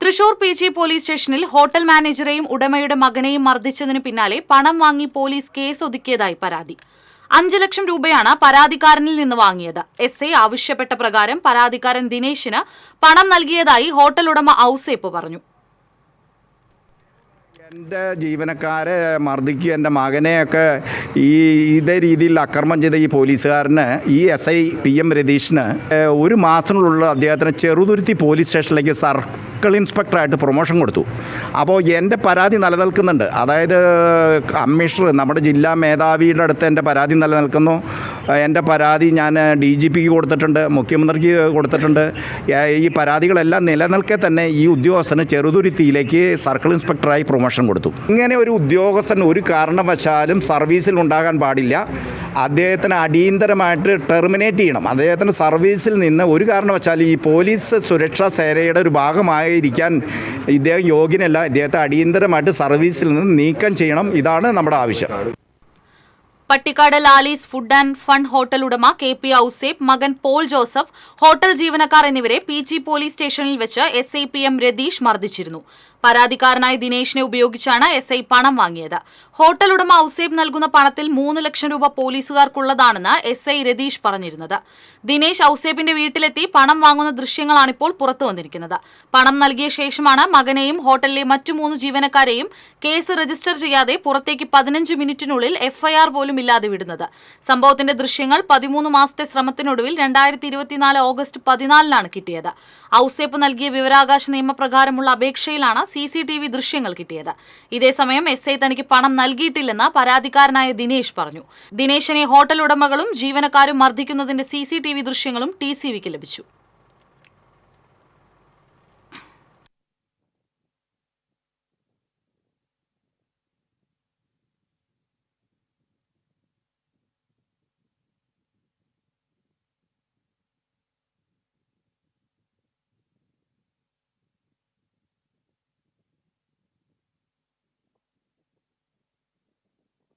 Thrissur P G police സ്റ്റേഷനിൽ hotel മാനേജറെയും ഉടമയുടെ മകനെയും മർദ്ദിച്ചതിന് പിന്നാലെ പണം വാങ്ങി പോലീസ് കേസ് ഒതുക്കിയതായി പരാതി. അഞ്ച് ലക്ഷം രൂപയാണ് പരാതിക്കാരനിൽ നിന്ന് വാങ്ങിയത്. എസ് ഐ ആവശ്യപ്പെട്ട പ്രകാരം പരാതിക്കാരൻ ദിനേശിന് പണം നൽകിയതായി ഹോട്ടൽ ഉടമ ഔസേപ്പ് പറഞ്ഞു. എന്റെ ജീവനക്കാരെ മർദ്ദിക്കുക എന്റെ മകനെയൊക്കെ ഈ ഇതേ രീതിയിൽ അക്രമം ചെയ്ത ഈ പോലീസുകാരന് ഈ എസ് ഐ പി എം രതീഷിന് ഒരു മാസത്തിനുള്ളിൽ അദ്ദേഹത്തിന് ചെറുതുരുത്തി പോലീസ് സ്റ്റേഷനിലേക്ക് സർക്കിൾ ഇൻസ്പെക്ടറായിട്ട് പ്രൊമോഷൻ കൊടുത്തു. അപ്പോൾ എന്റെ പരാതി നിലനിൽക്കുന്നുണ്ട്. അതായത് കമ്മീഷണർ നമ്മുടെ ജില്ലാ മേധാവിയുടെ അടുത്ത് എന്റെ പരാതി നിലനിൽക്കുന്നു. എന്റെ പരാതി ഞാൻ ഡി ജി പിക്ക് കൊടുത്തിട്ടുണ്ട് മുഖ്യമന്ത്രിക്ക് കൊടുത്തിട്ടുണ്ട്. ഈ പരാതികളെല്ലാം നിലനിൽക്കെ തന്നെ ഈ ഉദ്യോഗസ്ഥന് ചെറുതുരുത്തിയിലേക്ക് സർക്കിൾ ഇൻസ്പെക്ടറായി പ്രൊമോഷൻ കൊടുത്തു. ഇങ്ങനെ ഒരു ഉദ്യോഗസ്ഥൻ ഒരു കാരണവശാലും സർവീസിൽ ഉണ്ടാകാൻ പാടില്ല. അദ്ദേഹത്തിന് അടിയന്തരമായിട്ട് ടെർമിനേറ്റ് ചെയ്യണം. അദ്ദേഹത്തിന് സർവീസിൽ നിന്ന് ഒരു കാരണവശാലും ഈ പോലീസ് സുരക്ഷാ സേനയുടെ ഒരു ഭാഗമായിരിക്കാൻ ഇദ്ദേഹം യോഗ്യനല്ല. ഇദ്ദേഹത്തെ അടിയന്തരമായിട്ട് സർവീസിൽ നിന്ന് നീക്കം ചെയ്യണം. ഇതാണ് നമ്മുടെ ആവശ്യം. Pattikkad Lali's food and fund hotel ഉടമ കെ പി ഔസേപ്പ് മകൻ പോൾ ജോസഫ് ഹോട്ടൽ ജീവനക്കാർ എന്നിവരെ പി ജി പോലീസ് സ്റ്റേഷനിൽ വെച്ച് S I P M Ratheesh മർദ്ദിച്ചിരുന്നു. പരാതിക്കാരനായ ദിനേശിനെ ഉപയോഗിച്ചാണ് എസ് ഐ പണം വാങ്ങിയത്. ഹോട്ടൽ ഉടമ ഔസേപ്പ് നൽകുന്ന പണത്തിൽ മൂന്ന് ലക്ഷം രൂപ പോലീസുകാർക്കുള്ളതാണെന്ന് എസ് ഐ രതീഷ് പറഞ്ഞിരുന്നത്. ദിനേശ് ഔസേപ്പിന്റെ വീട്ടിലെത്തി പണം വാങ്ങുന്ന ദൃശ്യങ്ങളാണിപ്പോൾ പുറത്തു വന്നിരിക്കുന്നത്. പണം നൽകിയ ശേഷമാണ് മകനെയും ഹോട്ടലിലെ മറ്റു മൂന്ന് ജീവനക്കാരെയും കേസ് രജിസ്റ്റർ ചെയ്യാതെ പുറത്തേക്ക് പതിനഞ്ച് മിനിറ്റിനുള്ളിൽ എഫ്ഐആർ പോലും ഇല്ലാതെ വിടുന്നത്. സംഭവത്തിന്റെ ദൃശ്യങ്ങൾ പതിമൂന്ന് മാസത്തെ ശ്രമത്തിനൊടുവിൽ രണ്ടായിരത്തി ഇരുപത്തിനാല് ഓഗസ്റ്റ് പതിനാലിനാണ് കിട്ടിയത്. ഔസേപ്പ് നൽകിയ വിവരാകാശ നിയമപ്രകാരമുള്ള അപേക്ഷയിലാണ് സി സി ടി വി ദൃശ്യങ്ങൾ കിട്ടിയത്. ഇതേസമയം എസ് ഐ തനിക്ക് പണം നൽകിയിട്ടില്ലെന്ന് പരാതിക്കാരനായ ദിനേശ് പറഞ്ഞു. ദിനേശിനെ ഹോട്ടൽ ഉടമകളും ജീവനക്കാരും മർദ്ദിക്കുന്നതിന്റെ സി സി ടി വി ദൃശ്യങ്ങളും ടി സി വിക്ക് ലഭിച്ചു.